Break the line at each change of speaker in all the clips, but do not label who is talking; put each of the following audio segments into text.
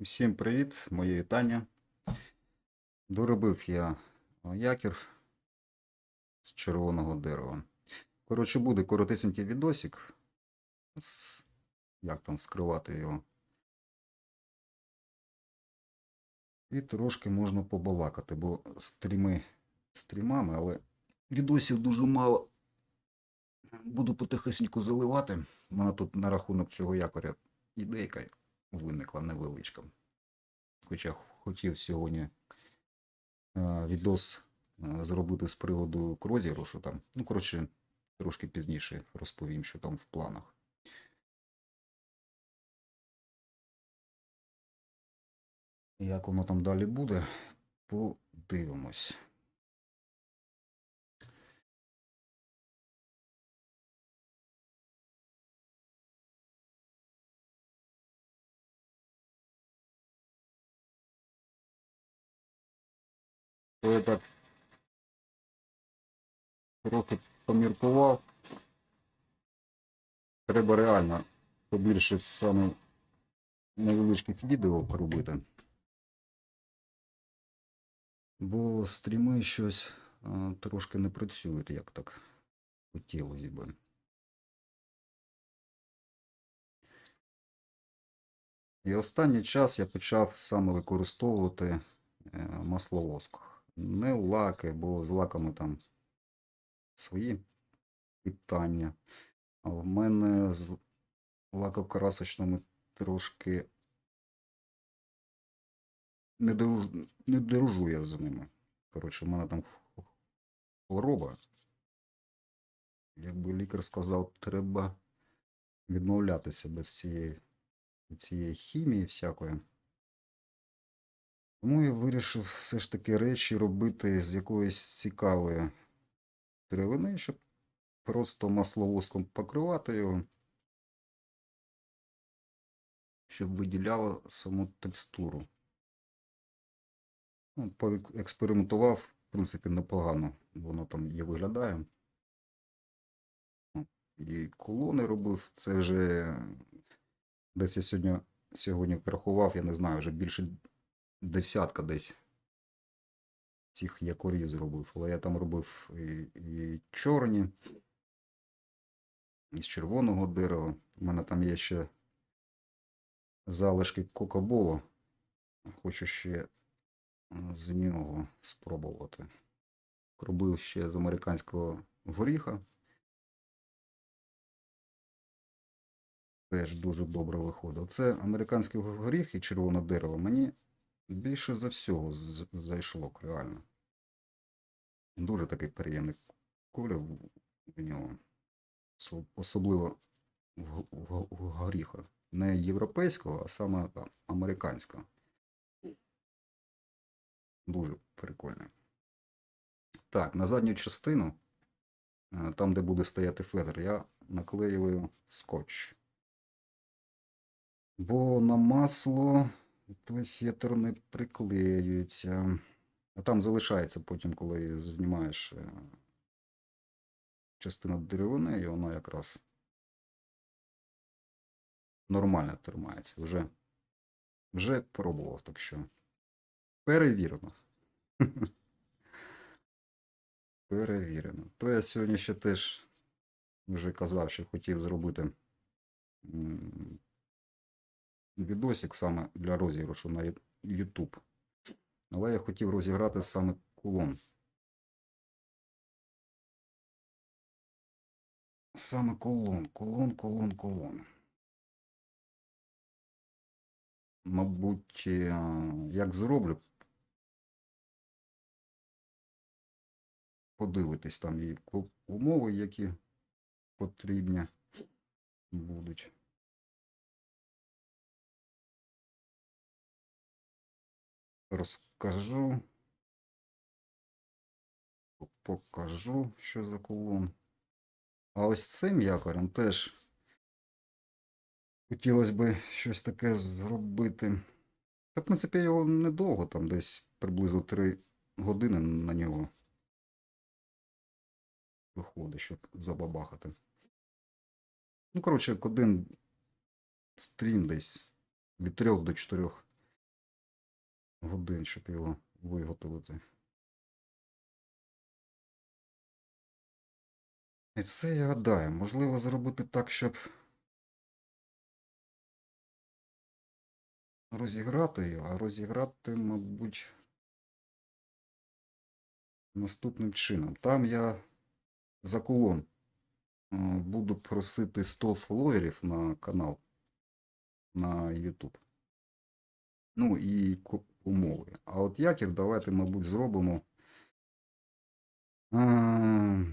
Всім привіт, моє вітання. Доробив я якір з червоного дерева. Коротше, буде коротесенький відосик. Як там скривати його. І трошки можна побалакати, бо стріми стрімами, але відосів дуже мало. Буду потихесеньку заливати. У мене тут на рахунок цього якоря ідейка виникла невеличка. Хоча хотів сьогодні е, відос е, зробити з приводу крозігрушу там. Ну, коротше, трошки пізніше розповім, що там в планах. Як воно там далі буде, подивимось. Я так трохи поміркував. Треба реально побільше саме невеличких відео робити. Бо стріми щось а, трошки не працюють, як так хотілося би. І останній час я почав саме використовувати е, масловоск. Не лаки, бо з лаками там свої питання. А в мене з лакокрасочними трошки не дружу, не дружу я з ними. Коротше, в мене там хвороба. Якби лікар сказав, треба відмовлятися без цієї, цієї хімії всякої. Тому я вирішив все ж таки речі робити з якоїсь цікавої деревини, щоб просто масловоском покривати його, щоб виділяло саму текстуру. Ну, поекспериментував, в принципі, непогано воно там і виглядає. І колони робив. Це вже десь я сьогодні, сьогодні порахував, я не знаю, вже більше десятка десь цих якорів зробив. Але я там робив і, і чорні, і з червоного дерева. У мене там є ще залишки кокоболу. Хочу ще з нього спробувати. Робив ще з американського горіха. Теж дуже добре виходить. Це американський горіх і червоне дерево. Мені більше за всього зайшло реально. Дуже такий приємний колір в нього. Особливо в горіха. Не європейського, а саме американського. Дуже прикольно. Так, на задню частину, е, там, де буде стояти федер, я наклеюю скотч. Бо на масло той фетр не приклеюється. А там залишається потім, коли знімаєш е, частину деревини, і воно якраз нормально тримається. Вже, вже пробував, так що перевірено. Перевірено. То я сьогодні ще теж вже казав, що хотів зробити відосик саме для розіграшу на YouTube. Але я хотів розіграти саме кулон. Саме колон, колон, колон, колон. Мабуть, е, як зроблю, подивитись там і умови, які потрібні будуть. Розкажу. Покажу, що за колон. А ось цим якорем теж хотілося б щось таке зробити. Та, в принципі, його недовго, там десь приблизно 3 години на нього виходить, щоб забабахати. Ну, коротше, один стрім десь від 3 до 4 годин, щоб його виготовити. І це я гадаю, можливо зробити так, щоб розіграти його, а розіграти, мабуть, наступним чином. Там я за кулон е, буду просити 100 фоловерів на канал на YouTube. Ну і умови. А от якір давайте, мабуть, зробимо е,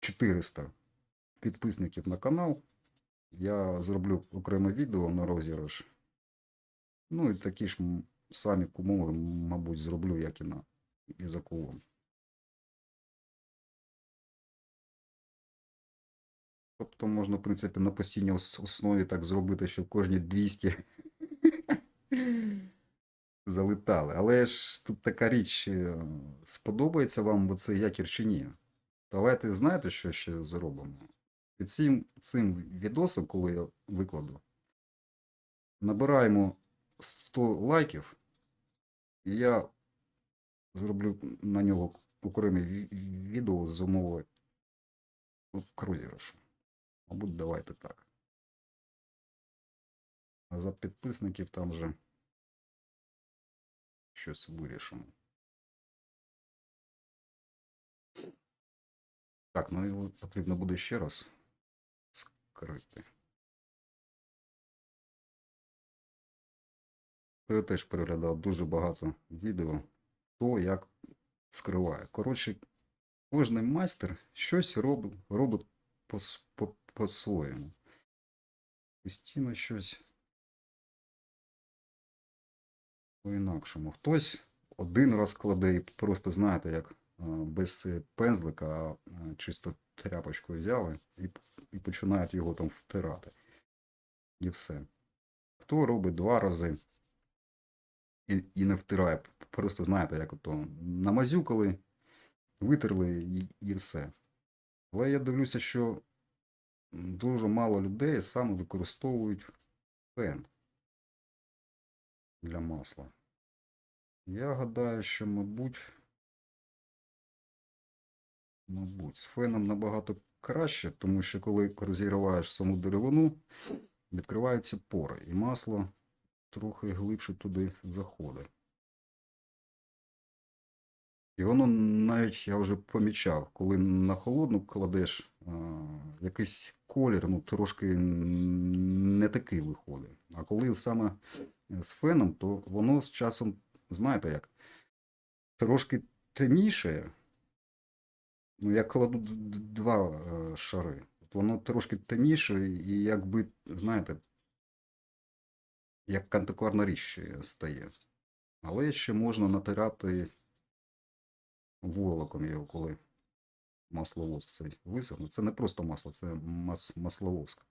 400 підписників на канал. Я зроблю окреме відео на розіграш. Ну і такі ж самі умови, мабуть, зроблю, як і на і. Тобто можна, в принципі, на постійній основі так зробити, щоб кожні 200 залетали. Але ж тут така річ, е, сподобається вам цей якір чи ні? Давайте знаєте, що ще зробимо? Під цим, цим відосом, коли я викладу, набираємо 100 лайків, і я зроблю на нього окреме відео з умови розіграшу. Мабуть, давайте так. А за підписників там вже щось вирішимо. Так, ну його потрібно буде ще раз скрити. Я теж переглядав дуже багато відео, хто як скриває. Коротше, кожен майстер щось робить, робить по- по- по-своєму. Постійно щось по-інакшому. Хтось один раз кладе і просто, знаєте, як без е, пензлика, а чисто тряпочкою взяли і, і починають його там втирати. І все. Хто робить два рази і, і не втирає. Просто знаєте, як ото намазюкали, витерли і, і все. Але я дивлюся, що дуже мало людей саме використовують пен для масла. Я гадаю, що, мабуть, мабуть, з феном набагато краще, тому що коли розігріваєш саму деревину, відкриваються пори, і масло трохи глибше туди заходить. І воно навіть я вже помічав, коли на холодну кладеш, а, якийсь колір, ну, трошки не такий виходить. А коли саме з феном, то воно з часом, знаєте як, трошки темніше. Ну, я кладу два е, шари. Воно трошки темніше, і якби, знаєте, як антикварна річ е, стає. Але ще можна натирати волоком його, коли масловоск цей висохне. Це не просто масло, це мас, масловоск.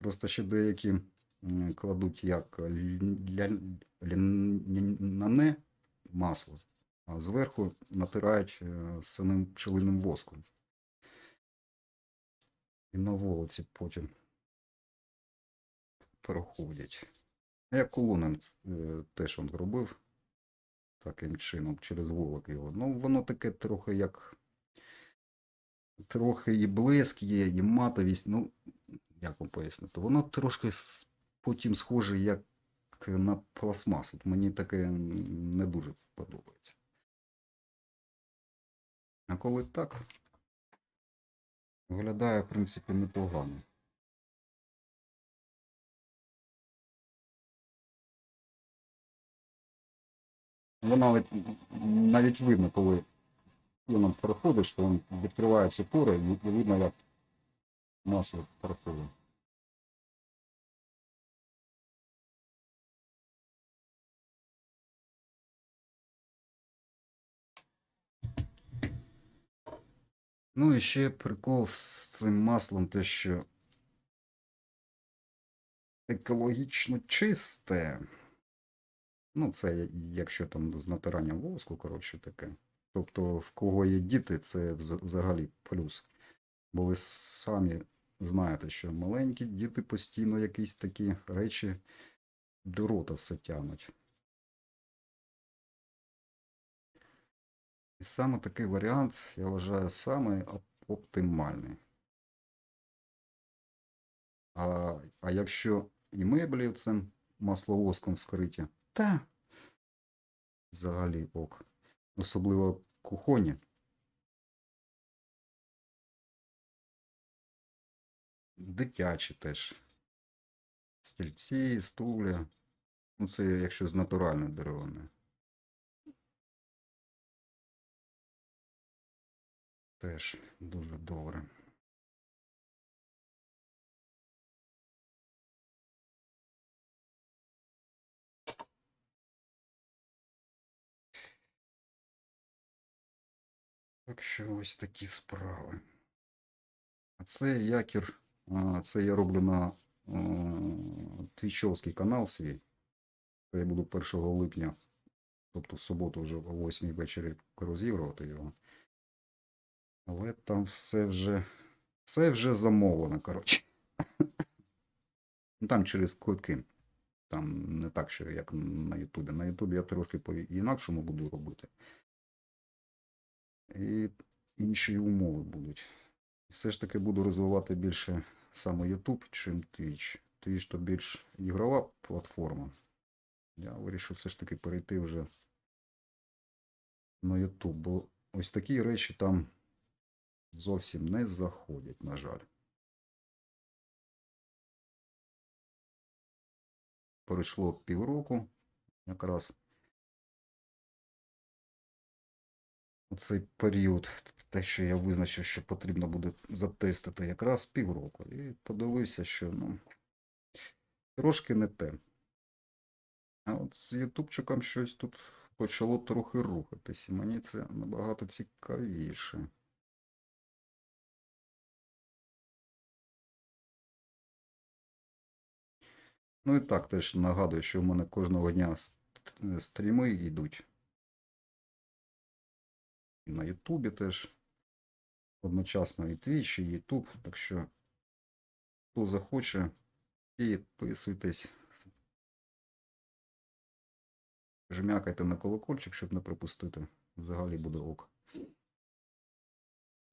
Просто ще деякі кладуть як ляне масло, а зверху натирають е, самим пчелиним воском. І на волоці потім проходять. Я колоном е, теж он робив таким чином, через волок його. Ну, воно таке трохи як. Трохи і блиск є, і матовість. Ну, як вам пояснити? Воно трошки потім схоже як на пластмас. От мені таке не дуже подобається. А коли так, виглядає, в принципі, непогано. Воно навіть, навіть видно, коли феном проходиш, то він відкриваються пори, і видно, як масло проходить. Ну і ще прикол з цим маслом, те, що екологічно чисте. Ну, це якщо там з натиранням воску, коротше таке. Тобто, в кого є діти, це взагалі плюс. Бо ви самі знаєте, що маленькі діти постійно якісь такі речі до рота все тягнуть. І саме такий варіант, я вважаю, самий оптимальний. А, а якщо і меблі цим масловоском скриті, та взагалі ок. Особливо кухоні. Дитячі теж. Стільці, стуля. Ну, це якщо з натуральної деревини. Теж дуже добре. Так що ось такі справи. А це якір, це я роблю на твічовський канал свій. Я буду 1 липня, тобто в суботу вже о 8 вечорі розігрувати його. Але там все вже, все вже замовлено, коротше. Ну, Там через квитки. Там не так, що як на Ютубі. На Ютубі я трошки по інакшому буду робити. І інші умови будуть. Все ж таки буду розвивати більше саме YouTube, чим Twitch. Twitch то більш ігрова платформа. Я вирішив все ж таки перейти вже на YouTube, бо ось такі речі там зовсім не заходять, на жаль. Пройшло півроку якраз. Цей період, те, що я визначив, що потрібно буде затестити якраз півроку. І подивився, що ну, трошки не те. А от з ютубчиком щось тут почало трохи рухатись, і мені це набагато цікавіше. Ну і так теж нагадую, що в мене кожного дня стріми йдуть. І на Ютубі теж. Одночасно і Twitch, і Ютуб. Так що, хто захоче, підписуйтесь. Жмякайте на колокольчик, щоб не пропустити. Взагалі буде ок.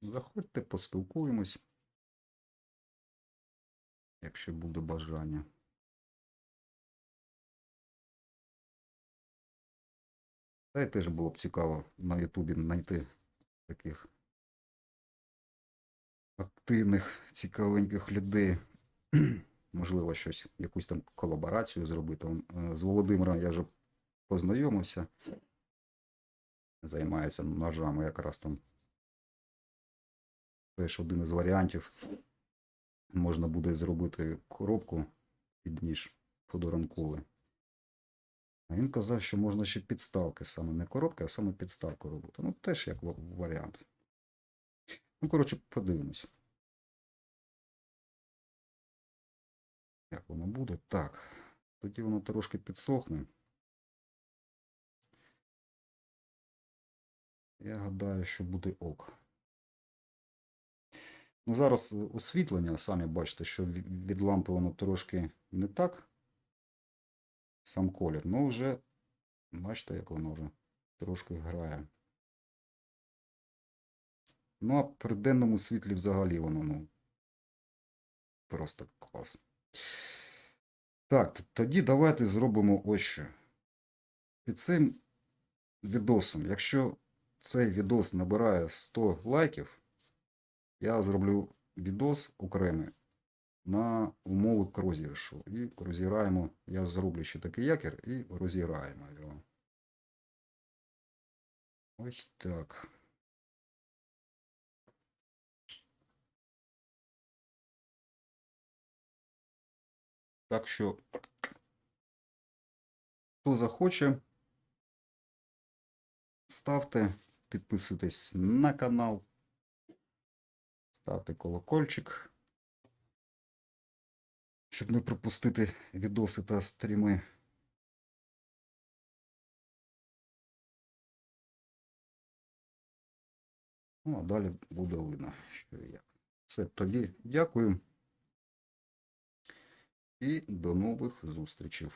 Заходьте, поспілкуємось. Якщо буде бажання. Та й теж було б цікаво на Ютубі знайти таких активних, цікавеньких людей. Можливо, щось, якусь там колаборацію зробити. Е, З Володимиром я вже познайомився. Займається ножами якраз там. Теж один із варіантів. Можна буде зробити коробку під ніж подарунковий. А він казав, що можна ще підставки саме не коробки, а саме підставку робити. Ну, теж як варіант. Ну, коротше, подивимось. Як воно буде? Так. Тоді воно трошки підсохне. Я гадаю, що буде ок. Ну, зараз е, освітлення, самі бачите, що ві- від лампи воно трошки не так. Сам колір. Ну, вже, бачите, як воно вже трошки грає. Ну, а при денному світлі взагалі воно, ну, просто клас. Так, тоді давайте зробимо ось що. Під цим відосом, якщо цей відос набирає 100 лайків, я зроблю відос окремий на умови к розіграшу. І розіграємо, я зроблю ще такий якір і розіграємо його. Ось так. Так що, хто захоче, ставте, підписуйтесь на канал, ставте колокольчик, щоб не пропустити відоси та стріми. Ну, а далі буде видно, що і як. Все, тоді дякую. І до нових зустрічей.